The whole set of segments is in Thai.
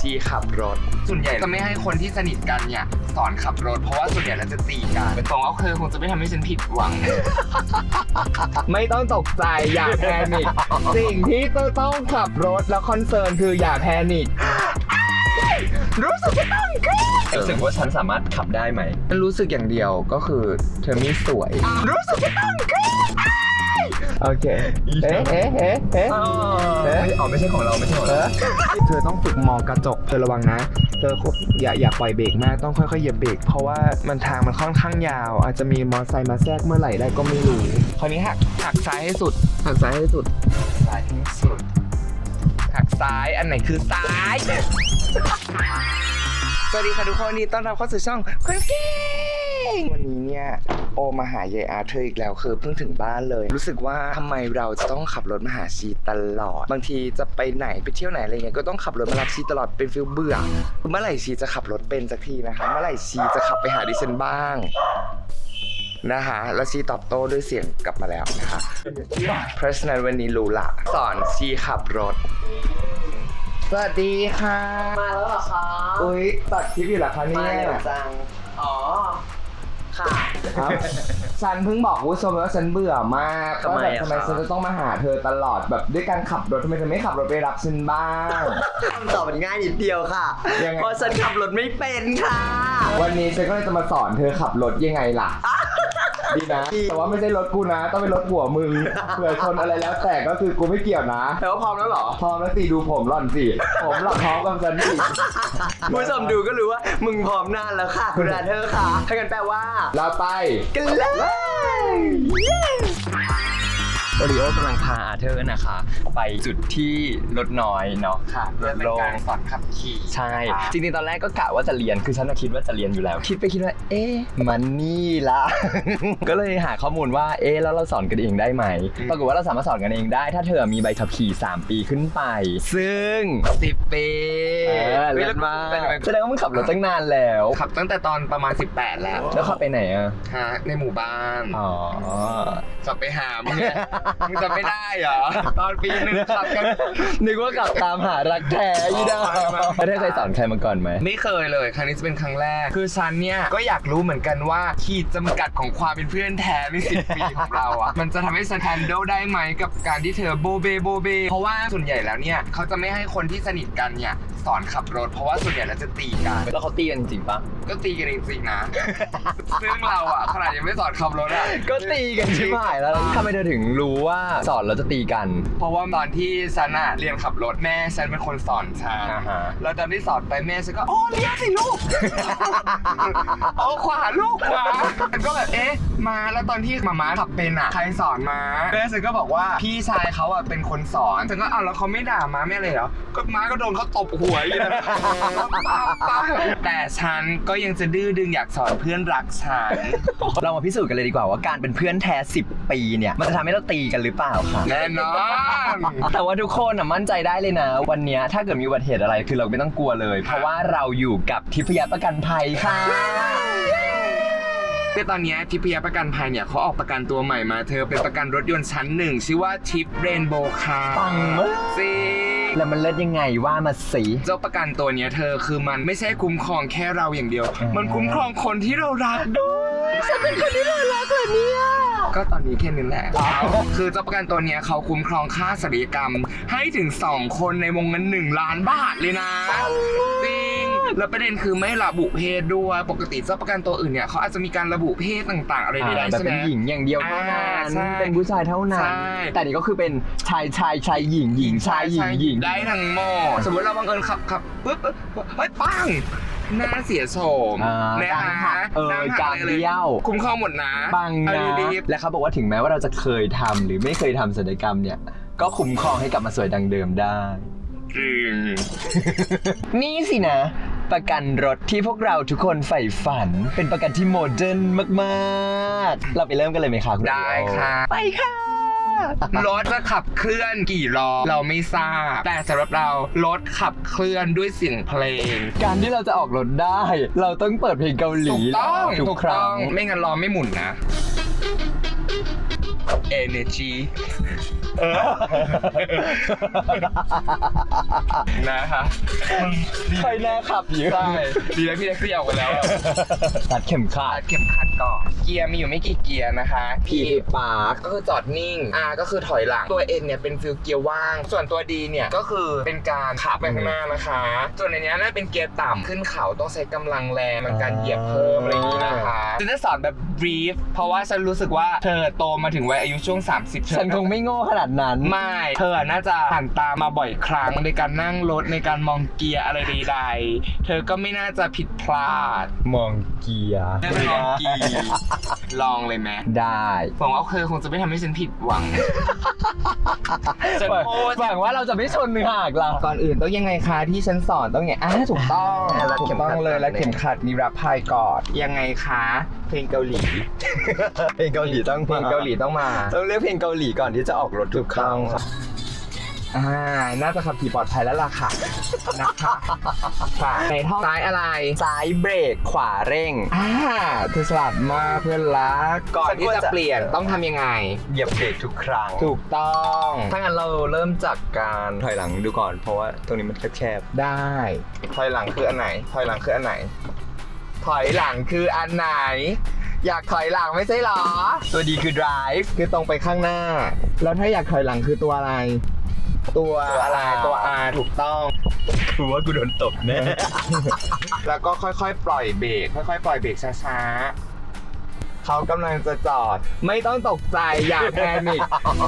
ชีขับรถ ส่วนใหญ่จะไม่ให้คนที่สนิทกันเนี่ยสอนขับรถ เพราะว่าส่วนใหญ่แล้วจะตีกันตรงก็คือคงจะไม่ทำให้ฉันผิดหวัง ไม่ต้องตกใจอย่าแพนิคสิ่งที่จะต้องขับรถแล้วคอนเซิร์นคืออย่าแพนิครู้สึกจะต้องกรี๊ดรู้สึกว่าฉันสามารถขับได้ไหม รู้สึกอย่างเดียวก็คือเธอไม่สวย รู้สึกจะต้องกรี๊ด โอเคเอ๊ะเอ๊ะเอ๊ะเอ๊ะไม่อ๋อไม่ใช่ของเราไม่ใช่ของเอเรา อเธอต้องฝึกมองกระจก เธอระวังนะ เธอควบอย่าอย่าปล่อยเบรกมาก ต้องค่อยๆเหยียบเบรก เพราะว่ามันทางมันค่อนข้างยาว อาจจะมีมอเตอร์ไซค์มาแทรกเมื่อไหร่ได้ก็ไม่รู้ คราวนี้หักหักซ้ายให้สุด หักซ้ายให้สุด ซ้ายให้สุด หักซ้าย อันไหนคือซ้าย สวัสดีค่ะทุกคนนี่ต้อนรับเข้าสู่ช่องคนเก่ง วันนี้เนี่ย โอมาหายายอาร์เธออีกแล้วคือเพิ่งถึงบ้านเลย รู้สึกว่าทำไมเราจะต้องขับรถมาหาชีตลอด บางทีจะไปไหนไปเที่ยวไหนอะไรเงี้ยก็ต้องขับรถมารับชีตลอดเป็นฟิลเบื่อเมื่อไหร่ชีจะขับรถเป็นสักทีนะคะ เมื่อไหร่ชีจะขับไปหาดิฉันบ้างนะคะแล้วชีตอบโต้ด้วยเสียงกลับมาแล้วนะคะ เพราะฉะนั้นวันนี้รู้ละสอนชีขับรถ สวัสดีค่ะ มาแล้วเหรอคะ อุ้ยตัดคลิปอยู่เหรอคะเนี่มาย เร็วจังอ๋อค่ะ ครับ ฉันเพิ่งบอกคุณผู้ชมไปว่าฉันเบื่อมากทำไมว่าแบบอะทำไมครับ ฉันจะต้องมาหาเธอตลอดแบบด้วยการขับรถทำไมเธอไม่ขับรถไปรับฉันบ้าง คำตอบมันง่ายนิดเดียวค่ะ ยังไง เพราะฉันขับรถไม่เป็นค่ะ วันนี้ฉันก็เลยจะมาสอนเธอขับรถยังไงล่ะ ดีนะ แต่ว่าไม่ใช่รถกูนะ ต้องเป็นรถหัวมึงเผื่อชนอะไรแล้วแต่ก็คือกูไม่เกี่ยวนะ แต่ว่าพร้อมแล้วเหรอ พร้อมแล้วสิดูผมหล่อนสิ ผมหล่อนพร้อมกับฉันสิคุณผู้ชมดูก็รู้ว่า มึงพร้อมนานแล้วค่ะ คุณอาเธอร์ค่ะถ้ากันแปลว่า เราไป กันเลย โอริโอกำลังพาอาเธอร์นะคะ ไปจุดที่รถน้อยเนาะค่ะรเพื่อถเป็นโล่การงสอนขับขี่ ใช่ จริงๆ ตอนแรกก็กะว่าจะเรียน คือฉันน่ะคิดว่าจะเรียนอยู่แล้ว คิดไปคิดว่า เอ๊ะ มันนี่ละ ก็เลยหาข้อมูลว่า เอ๊ะ แล้วเราสอนกันเองได้ไหม ปรากฏว่าเราสามารถสอนกันเองได้ ถ้าเธอมีใบขับขี่ 3 ปีขึ้นไป ซึ่งสิบปีเออเลิศมากแสดงว่ามึงขับรถตั้งนานแล้ว ขับตั้งแต่ตอนประมาณ 18 แล้ว แล้วขับไปไหนอะฮะในหมู่บ้าน อ๋อ ขับไปหามึงเนี่ยมึงจะไม่ได้เหรอ ตอนปีหนึ่งขับกัน นึกว่าขับตามหารักแท้ยี่ดาไม่ไม่ไม่ได้เคยสอนใครมาก่อนไหม ไม่เคยเลย ครั้งนี้จะเป็นครั้งแรก คือฉันเนี่ย ก็อยากรู้เหมือนกันว่า ขีดจำกัดของความเป็นเพื่อนแท้ในสิบปีของเราอะมันจะทำให้ฉันแฮนเดิลได้ไหมกับการที่เธอโบเบโบเบ เพราะว่าส่วนใหญ่แล้วเนี่ย เขาจะไม่ให้คนที่สนิทกันเนี่ย สอนขับรถ เพราะว่าส่วนใหญ่แล้วจะตีกัน แล้วเขาตีกันจริงปะก็ตีกันจริงๆนะ ซึ่งเราอะขนาดยังไม่สอนขับรถอะก็ตีกันใช่ไหมแล้วทำไมเธอถึงรู้ว่าสอนแล้วจะตีกัน เพราะว่าตอนที่ฉันอะเรียนขับรถแม่ฉันเป็นคนสอนฉันอ่าฮะ แล้วตอนที่สอนไปแม่ฉันก็โอ้เลี้ยวสิลูกโอ้ขวาลูกขวาฉันก็แบบเอ๊ะมาแล้วตอนที่มาม้าขับเป็นอะใครสอนมาแม่ฉันก็บอกว่าพี่ชายเขาอะเป็นคนสอนฉันก็เอาแล้วเขาไม่ด่าม้าแม่เลยเหรอก็ม้าก็โดนเขาตบหัวอยู่นะป๊าป๊าแต่ฉันก็ยังจะดื้อดึงอยากสอนเพื่อนรักฉัน เรามาพิสูจน์กันเลยดีกว่าว่าการเป็นเพื่อนแท้ 10ปีเนี่ย มันจะทำให้เราตีกันหรือเปล่าค่ะ แน่นอน แต่ว่าทุกคนอะมั่นใจได้เลยนะ วันเนี้ยถ้าเกิดมีอุบัติเหตุอะไรคือเราไม่ต้องกลัวเลย เพราะว่าเราอยู่กับทิพยประกันภัยค่ะ คือตอนเนี้ยทิพยประกันภัยเนี่ยเขาออกประกันตัวใหม่มาเธอเป็นประกันรถยนต์ชั้นหนึ่งชื่อว่าทิปเรนโบว์คาร์ปังมาก จริง แล้วมันเลิศยังไงว่ามาสิ เจ้าประกันตัวเนี้ยเธอคือมันไม่ใช่คุ้มครองแค่เราอย่างเดียวอืมมันคุ้มครองคนที่เรารักด้วย ฉันเป็นคนที่เรารักเหรอเนี่ย ก็ตอนนี้แค่นี้แหละ คือเจ้าประกันตัวเนี้ยเขาคุ้มครองค่าศัลยกรรม ให้ถึง 2 คนในวงเงิน 1 ล้านบาทเลยนะจริง แล้วประเด็นคือไม่ระบุเพศด้วย ปกติเจ้าประกันตัวอื่นเนี่ยเขาอาจจะมีการระบุเพศต่างๆ อะไรอ่าใดๆแบบใช่ไหมเป็นหญิงอย่างเดียวเท่านั้นอ่าใช่เป็นผู้ชายเท่านั้น ใช่ แต่นี่ก็คือเป็นชายชายชายหญิงหญิงชายหญิงหญิง ได้ทั้งหมดสมมติเราบังเอิญขับขับปุ๊บปุ๊บเฮ้ยปังหน้าเสียโฉมอ่านะกลางหัฮะกเออหน้กลางหัะไรเบี้ยว คุ้มครองหมดนะปังเอานะดีและเขาบอกว่าถึงแม้ว่าเราจะเคยทำหรือไม่เคยทำศัลยกรรมเนี่ย ก็คุ้มครองให้กลับมาสวยดังเดิมได้ ๆจริง นี่สินะ ประกันรถที่พวกเราทุกคนใฝ่ฝัน เป็นประกันที่โมเดิร์นมากๆ เราไปเริ่มกันเลยไหมคะคุณได้ค่ะ ไปค่ะ รถจะขับเคลื่อนกี่ล้อเราไม่ทราบ แต่สำหรับเรารถขับเคลื่อนด้วยเสียงเพลงการที่เราจะออกรถได้ เราต้องเปิดเพลงเกาหลีถูกต้องทุถูกกครั้ต้องง ไม่งั้นล้อไม่หมุนนะ energy นะคะใครหน้าขับอยู่ ใช่ดีแล้วพี่แท็กซี่ออกไปแล้วอะตัดเข็มขัดเข็มขัดก่อนเกียร์มีอยู่ไม่กี่เกียร์นะคะ P ปาร์คก็คือจอดนิ่ง R ก็คือถอยหลัง ตัว N เนี่ยเป็นฟิลเกียร์ว่าง ส่วนตัว D เนี่ยก็คือเป็นการขับไปข้างหน้านะคะ ส่วนในเนี้ยน่าเป็นเกียร์ต่ำขึ้นเขาต้องใช้กำลังแรงมันการเหยียบเพิ่มอะไรอย่างนี้นะคะฉันจะสอนแบบ brief เพราะว่าฉันรู้สึกว่าเธอโตมาถึงวัยอายุช่วง 30เธอ ฉันคงไม่โง่ขนาดนั้น ไม่เธอน่าจะผ่านตามมาบ่อยครั้งในการนั่งรถในการมองเกียร์อะไรใดๆ เธอก็ไม่น่าจะผิดพลาดมองเกียร์ได้ไปลองเกียร์ลองเลยไหมได้หวังว่าเธอคงจะไม่ทำให้ฉันผิดหวังฉันหวังพูด หวังว่าเราจะไม่ชนหากเราก่อนอื่นต้องยังไงคะที่ฉันสอนต้องไงอะถูกต้องอ่ารัดถูเข็กมขัดต้องเลยก่อน และเข็มขัดนิรภัยก่อนยังไงคะ เพลงเกาหลีเพลงเกาหลีต้องเพลงเกาหลีต้องมา ต้องเลือกเพลงเกาหลีก่อนที่จะออกรถทุกครั้งครับอ่า น่าจะขับขี่ปลอดภัยแล้วล่ะค่ะนะคะค่ะในท่องซ้ายอะไร ซ้ายเบรกขวาเร่ง อ่าเธอฉลาดมากเพื่อนรักก่อนที่จะเปลี่ยนต้องทำยังไง เหยียบเบรกทุกครั้ง ถูกต้อง ถ้างั้นเราเริ่มจากการถอยหลังดูก่อน เพราะว่าตรงนี้มันแคบได้ ถอยหลังคืออันไหน ถอยหลังคืออันไหน ถอยหลังคืออันไหน อยากถอยหลังไม่ใช่หรอๆตัวดีคือ drive คือตรงไปข้างหน้า แล้วถ้าอยากถอยหลังคือตัวอะไร ตัวตัวอะไร R ตัว R ถูกต้อง กูว่ากูโดนตบแน่ แล้วก็ค่อยๆ ปล่อยเบรกค่อยๆ ปล่อยเบรกช้าๆ เขากำลังจะจอด ไม่ต้องตกใจอย่าแพนิค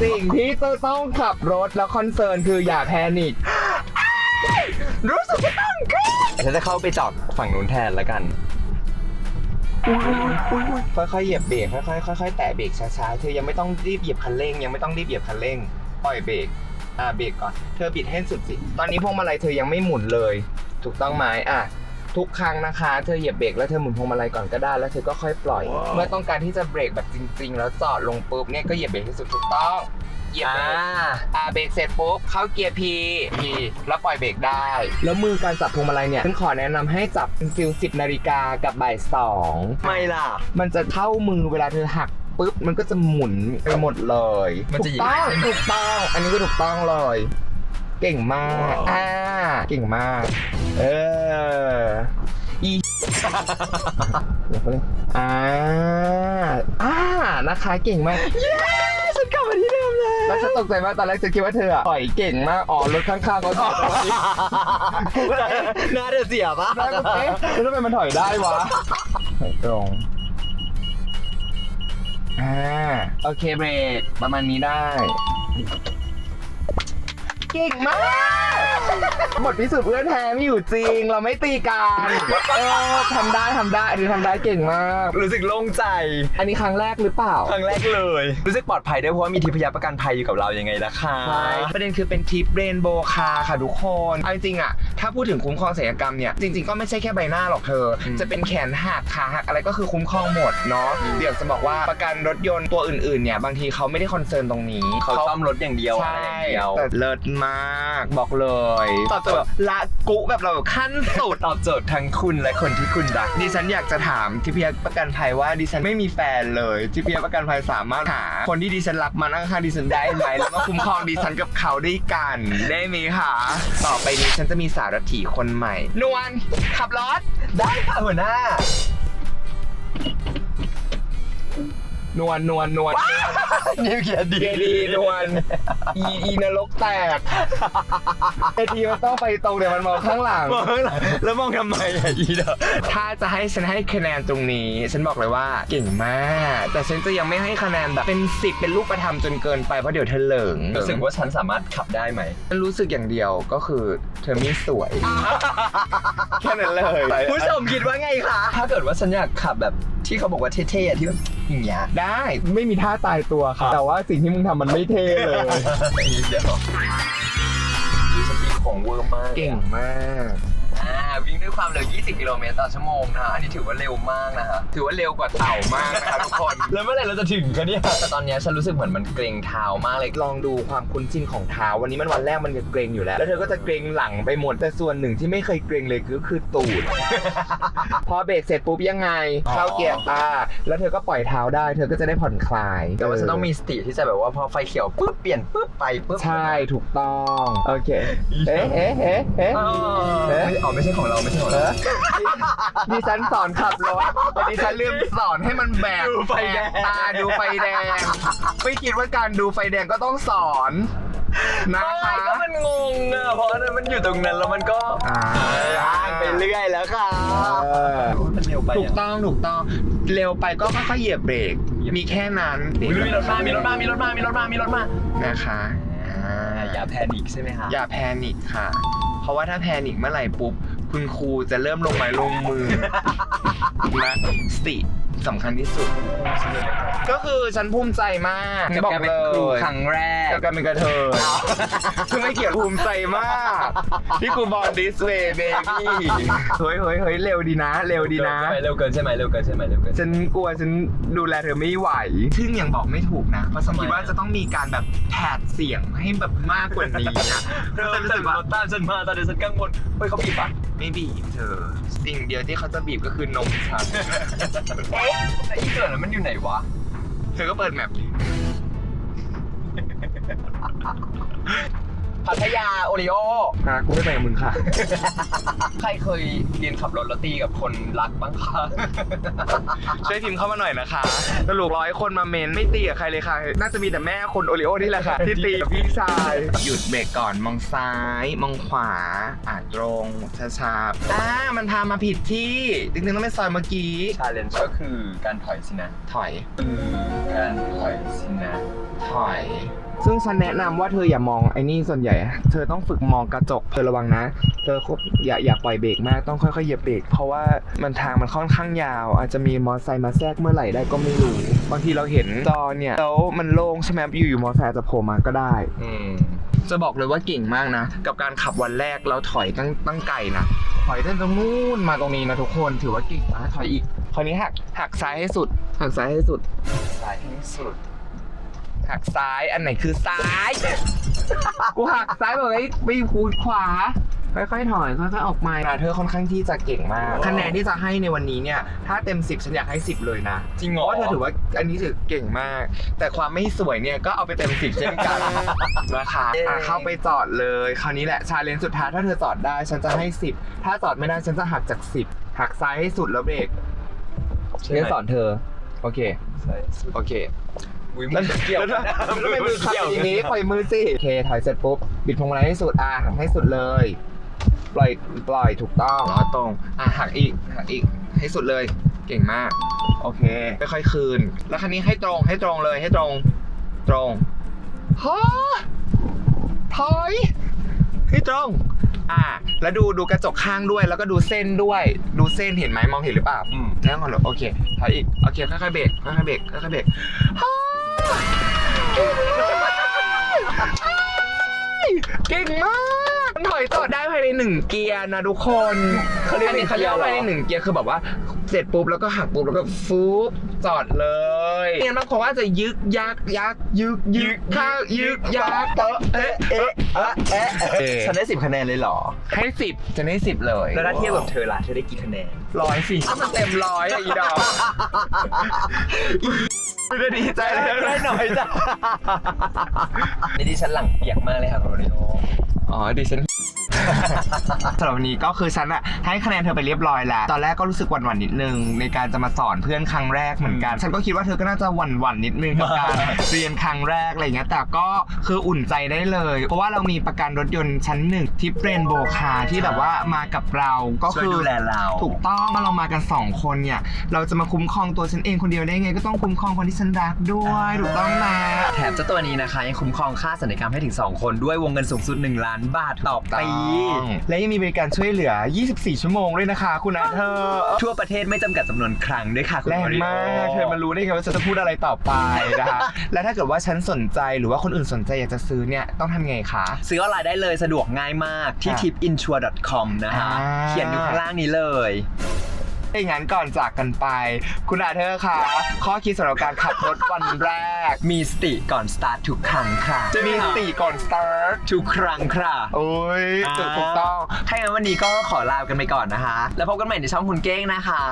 สิ่งที่จะต้องขับรถแล้วคอนเซิร์นคืออย่าแพนิครู้สึกว่าต้องขึ้นฉันจะเข้าไปจอดฝั่งนู้นแทนแล้วกัน ค่อยๆเหยียบเบรกค่อยๆค่อยๆแตะเบรกช้าๆเธอยังไม่ต้องรีบเหยียบคันเร่งยังไม่ต้องรีบเหยียบคันเร่งปล่อยเบรกอ่าเบรกก่อนเธอบิดให้สุดสิตอนนี้พวงมาลัยเธอยังไม่หมุนเลย ถูกต้องไหมอะทุกครั้งนะคะเธอเหยียบเบรกแล้วเธอหมุนพวงมาลัยก่อนก็ได้แล้วเธอก็ค่อยปล่อย เมื่อต้องการที่จะเบรกแบบจริง ๆ แล้วจอดลงปุ๊บเนี่ยก็เหยียบเบรกให้สุดถูกต้อง เหยียบเบรกอ่าเบรกเสร็จปุ๊บเข้าเกียร์ P P แล้วปล่อยเบรกได้ แล้วมือการจับพวงมาลัยเนี่ยฉันขอแนะนำให้จับเป็นฟิล10นาฬิกากับบ่ายสองไม่ล่ะ มันจะเท่ามือเวลาเธอหักปุ๊บมันก็จะหมุนไปหมดเลยมันจะถูกต้องถูกต้องอันนี้ก็ถูกต้องเลย เก่งมากอ่าเก่งมาก เอออี เดี๋ยวเขาเรียกอ่าอ่านะคะเก่งมากฉันกลับมาที่เดิม แล้วแล้วฉันตกใจมากตอนแรกฉันคิดว่าเธออะถอยเก่งมากอ๋อรถข้างๆเขาถอยหน้าเธอเสียปะแล้วก็เอ๊ะแล้วทำไมมันถอยได้วะถอยตรงอ่าโอเคเบรกประมาณนี้ได้ เก่งมาก บทพิสูจน์เพื่อนแท้ไม่อยู่จริง เราไม่ตีกันเออทำได้ทำได้อันนี้ทำได้เก่งมาก รู้สึกโล่งใจ อันนี้ครั้งแรกหรือเปล่า ครั้งแรกเลย รู้สึกปลอดภัยด้วยเพราะว่ามีทิพยประกันภัยอยู่กับเรายังไงล่ะคะใช่ประเด็นคือเป็นทริปเรนโบว์คาร์ค่ะทุกคนเอาจริงๆอะถ้าพูดถึงคุ้มครองศัลยกรรมเนี่ยจริง ๆก็ไม่ใช่แค่ใบหน้าหรอกเธอ จะเป็นแขนหักขาหักอะไรก็คือคุ้มครองหมดเนาะเดี๋ยวจะบอกว่าประกันรถยนต์ตัวอื่นๆเนี่ยบางทีเขาไม่ได้คอนเซิร์นตรงนี้เขาซ่อมรถอย่างเดียวอะไรใช่อย่างเดียวแต่เลิศมากบอกเลยตอบโจทย์แบบละกุแบบเราแบบขั้นสุดตอบโจทย์ทั้งคุณและคนที่คุณรักดิฉันอยากจะถามทิพยประกันภัยว่าดิฉันไม่มีแฟนเลยทิพยประกันภัยสามารถหาคนที่ดิฉันรักมานั่งข้างดิฉันได้ไหมแล้วก็คุ้มครองดิฉันกับเขาด้วยกันได้ไหมคะต่อไปนี้ฉันจะมีสารถีคนใหม่ นวลขับรถได้ค่ะหัวหน้า นวลนวลนวลนิวเกียร์ดีเดีดีนวลอีอีนรกแตกไอทีมันต้องไปตรงเดี๋ยวมันมองข้างหลัง มองข้างหลังแล้วมองทำไมอะอีเดอถ้าจะให้ฉันให้คะแนนตรงนี้ ฉันบอกเลยว่าเก่งมาก แต่ฉันจะยังไม่ให้คะแนนแบบเป็นสิบเป็นลูกประธรรมจนเกินไปเพราะเดี๋ยวเธอเหลิงรู้สึกว่าฉันสามารถขับได้ไหมฉันรู้สึกอย่างเดียวก็คือเธอไม่สวยแค่นั้นเลยผู้ชมคิดว่าไงคะถ้าเกิดว่าฉันอยากขับแบบที่เขาบอกว่าเท่ๆอะที่แบบ อย่างเงี้ยได้ไม่มีท่าตายตัวค่ะ แต่ว่าสิ่งที่มึงทำมันไม่เท่เลยอีเดี๋ยวดูสปีดของเวอร์มากเก่งมาก อ่าวิ่งด้วยความเร็ว 20 กิโลเมตรต่อชั่วโมงนะฮะอันนี้ถือว่าเร็วมากนะฮะถือว่าเร็วกว่าเต่ามากนะคะทุกคน แล้วเมื่อไหร่เราจะถึงกันเนี่ยแต่ตอนเนี้ยฉันรู้สึกเหมือนมันเกรงเท้ามากเลยลองดูความคุ้นชินของเท้าวันนี้มันวันแรกมันจะเกรงอยู่แล้ว แล้วเธอก็จะเกรงหลังไปหมด แต่ส่วนหนึ่งที่ไม่เคยเกรงเลยก็คือตูด พอเบรกเสร็จปุ๊บยังไง เข้าเกียร์อ่าแล้วเธอก็ปล่อยเท้าได้ เธอก็จะได้ผ่อนคลายแต่ว่าฉันต้องมีสติที่จะแบบว่าพอไฟเขียวปุ๊บเปลี่ยนปุ๊บไปปุ๊บใช่ถูกต้องโอเคเอ๊ะเอ๊ะเอ๊ะเอ๊ะอ๋อเอ๊ะไม่อ๋อไม่ใช่ของเราไม่ใช่ของเอเราอดิฉันสอนขับรถแต่ดิฉันลืมสอนให้มันแบกดูไฟแดงบกตาดูไฟแดง ไม่คิดว่าการดูไฟแดงก็ต้องสอนนะคะไม่ก็มันงงอะเพราะอันนั้นมันอยู่ตรงนั้นแล้วมันก็อ่าล่างไปเรื่อยแล้วค่ะเออมันเร็วไปถูกต้องถูกต้อง เร็วไปก็ค่อยๆเหยียบเบรก มีแค่นั้นอุ๊ยมีรถมามีรถมามีรถมามีรถมามีรถมานะคะอ่าอย่าแพนิคใช่ไหมคะอย่าแพนิคค่ะ เพราะว่าถ้าแพนิคเมื่อไหร่ปุ๊บ คุณครูจะเริ่มลงไม้ลงมือ นะสติ สำคัญที่สุด ก็คือฉันภูมิใจมากกับบอกการเป็เลนครูยครั้งแรก กับการเป็นกระเทยคือไม่เกี่ยวภูมิใจมาก ที่กูบอลดิสเวย์เบบี้เฮ้ยเฮ้ยเฮ้ยเร็วดีนะ เร็วดีนะ เร็วเกินใช่ไหมเร็วเกินใช่ไหมเร็วเกิน ฉันกลัวฉันดูแลเธอไม่ไหว ซึ่งยังบอกไม่ถูกนะ เพราะฉันคิดว่าจะต้องมีการแบบแผดเสียงให้แบบมากกว่านี้อะเธอฉันรู้รู้สึสึกกว่าว่า ตามฉันมาตอนนี้ฉันกังวลเฮ้ยเขาบีบปะ ไม่บีบเธอ สิ่งเดียวที่เขาจะบีบก็คือนมฉันเอ๊ะแล้วอีเกิร์นั้นมันอยู่ไหนวะ เธอก็เปิดแมป พัทยาโอริโออะกูไม่ไปกับมึงค่ะ ใครเคยเรียนขับรถแล้วตีกับคนรักบ้างคะช่วยพิมพ์เข้ามาหน่อยนะคะสรุปร้อยคนมาเมนไม่ตีกับใครเลยค่ะ น่าจะมีแต่แม่คนโอริโอนี่แหละค่ะ ที่ตีกับพี่ชาย หยุดเบรกก่อนมองซ้าย มองขวา อะตรงช้าๆอ่ามันพามาผิดที่จริงๆต้องเป็นซอยเมื่อกี้ ชาเลนจ์ก็คือการถอยสินะถอยคือการถอยสินะถอย ซึ่งฉันแนะนำว่าเธออย่ามองไอ้นี่ส่วนใหญ่ เธอต้องฝึกมองกระจก เธอระวังนะ เธออย่าอย่าปล่อยเบรกมาก ต้องค่อยๆเหยียบเบรก เพราะว่ามันทางมันค่อนข้างยาว อาจจะมีมอเตอร์ไซค์มาแทรกเมื่อไหร่ได้ก็ไม่รู้ บางทีเราเห็นจอเนี่ยแล้วมันโล่งใช่ไหมอยู่ๆมอเตอร์ไซค์อาจจะโผล่มาก็ได้ อืม จะบอกเลยว่าเก่งมากนะ กับการขับวันแรกเราถอยตั้งตั้งไกลนะถอยตั้งตรงนู้นมาตรงนี้นะทุกคนถือว่าเก่งมากถอยอีกคราวนี้หักหักซ้ายให้สุดหักซ้ายให้สุดสายให้สุด หักซ้าย อันไหนคือซ้าย กูหักซ้ายบอกไอ้ไปคูดขวา ค่อยๆถอยค่อยๆออกมาเธอค่อนข้างที่จะเก่งมาก คะแนนที่จะให้ในวันนี้เนี่ย ถ้าเต็ม 10 ฉันอยากให้ 10 เลยนะ จริงเหเพรอราะว่าเธอถือว่าอันนี้ถือเก่งมาก แต่ความไม่สวยเนี่ยก็เอาไปเต็ม 10 เช่นกัน นะคะอะเข้าไปจอดเลย คราวนี้แหละชาเลนจ์สุดท้ายถ้าเธอจอดได้ฉันจะให้ 10 ถ้าจอดไม่ได้ฉันจะหักจาก 10 หักซ้ายให้สุดแล้วเบรกใช่ไหมเดี๋ยวสอนเธอ โอเคสายสุดโอเค อุ้ยมันเกี่ยวแล้วนะทำไมมือขับอย่างนี้ปล่อยมือสิโอเคถอยเสร็จปุ๊บบิดพวงมาลัยให้สุดอะหักให้สุดเลย ปล่อยปล่อยถูกต้องแล้วตรงอะหักอีกหักอีกให้สุดเลย เก่งมาก โอเคค่อยๆคืน แล้วคันนี้ให้ตรงให้ตรงเลยให้ตรง ตรงฮะถอยให้ตรงอะแล้วดูดูกระจกข้างด้วย แล้วก็ดูเส้นด้วย ดูเส้นเห็นไหมมองเห็นหรือเปล่าอืมแน่นอนเหรอโอเคถอยอีกโอเคค่อยๆเบรกค่อยๆเบรกค่อยๆเบรกฮ่า เก่งมากมันถอยต่อได้ภายในหนึ่งเกียร์นะทุกคนเขาเรียกอันนี้เขาเรียกว่าภายในหนึ่งเกียร์คือแบบว่าเสร็จปุ๊บแล้วก็หักปุ๊บแล้วก็ฟูบจอดเลยเนี่ยบางคนว่าจะยึกยักยักยึกยึกข้างยึกยักเตอะเอ๊ะเอ๊ะเอ๊ะเอ๊ะฉันได้สิบคะแนนเลยเหรอ ให้สิบจะได้สิบเลย แล้วถ้าเทียบกับเธอล่ะเธอได้กี่คะแนนร้อยสิถ้ามันเต็มร้อยอะอีดอก ไม่ได้ดีใจเลยได้หน่อยจ้ะนี่ดิฉันหลังเปียกมากเลยค่ะโรดิโออ๋อดิฉัน สำหรับวันนี้ก็คือฉันอะให้คะแนนเธอไปเรียบร้อยแล้ว ตอนแรกก็รู้สึกหวั่นๆนิดนึง ในการจะมาสอนเพื่อนครั้งแรกเหมือนกัน ฉันก็คิดว่าเธอก็น่าจะหวั่นๆนิดนึงกับการเรียนครั้งแรกอะไรเงี้ย แต่ก็คืออุ่นใจได้เลย เพราะว่าเรามีประกันรถยนต์ชั้นหนึ่งทิปเรนโบคาที่แบบว่ามากับเราก็ช่วยคือดูแลเรา ถูกต้องเมื่อเรามากัน2คนเนี่ย เราจะมาคุ้มครองตัวฉันเองคนเดียวได้ไง ก็ต้องคุ้มครองคนที่ฉันรักด้วยถูกต้องนะแถมเจ้าตัวนี้นะคะยังคุ้มครองค่าสัญญกรรมให้ถึง 2 คนด้วยวงเงินสูงสุด 1 ล้านบาทต่อปีและยังมีบริการช่วยเหลือ 24 ชั่วโมงด้วยนะคะคุณอาเธอร์ทั่วประเทศไม่จำกัดจำนวนครั้งด้วยค่ะคุณแรงโอริโอมากเธอมารู้ได้ไงว่าฉันจะพูดอะไรต่อไปนะคะ และถ้าเกิดว่าฉันสนใจหรือว่าคนอื่นสนใจอยากจะซื้อเนี่ยต้องทำไงคะ ซื้อออนไลน์ได้เลยสะดวกง่ายมากที่ อะ tipinsure.com นะฮะอ่า เขียนอยู่ข้างล่างนี้เลย ถ้าอย่างนั้นก่อนจากกันไป คุณอาเธอร์คะข้อคิดสำหรับการขับรถวันแรก มีสติก่อนสตาร์ททุกครั้งค่ะ จะมีสติก่อนสตาร์ททุกครั้งค่ะ โอ้ยถูกถูกต้องถ้าอย่างนั้นวันนี้ก็ขอลากันไปก่อนนะคะ แล้วพบกันใหม่ในช่องคุณเก้งนะคะ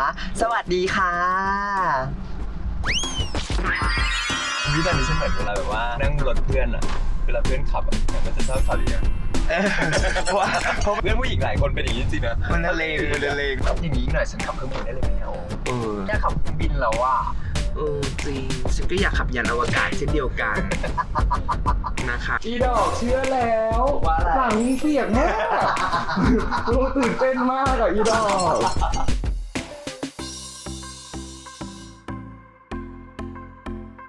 สวัสดีค่ะนี่ตอนนี้ฉันเหมือนเวลาแบบว่านั่งรถเพื่อนอะเวลาเพื่อนขับอะมันจะชอบขับอย่างเงี้ย เพราะว่าเพราะเพื่อนผู้หญิงหลายคนเป็นอย่างนี้จริงๆนะมันละเลงมันละเลง อย่างนี้อีกหน่อยฉันขับเครื่องบินได้เลยไหมเนี่ยโอ้เออแค่ขับเครื่องบินแล้วอะเออจริงฉันก็อยากขับยานอวกาศเช่นเดียวกัน นะคะอีดอกเชื่อแล้วว่าอะไร หลังเสียงมากโอ้ตื่นเต้นมากอะอีดอก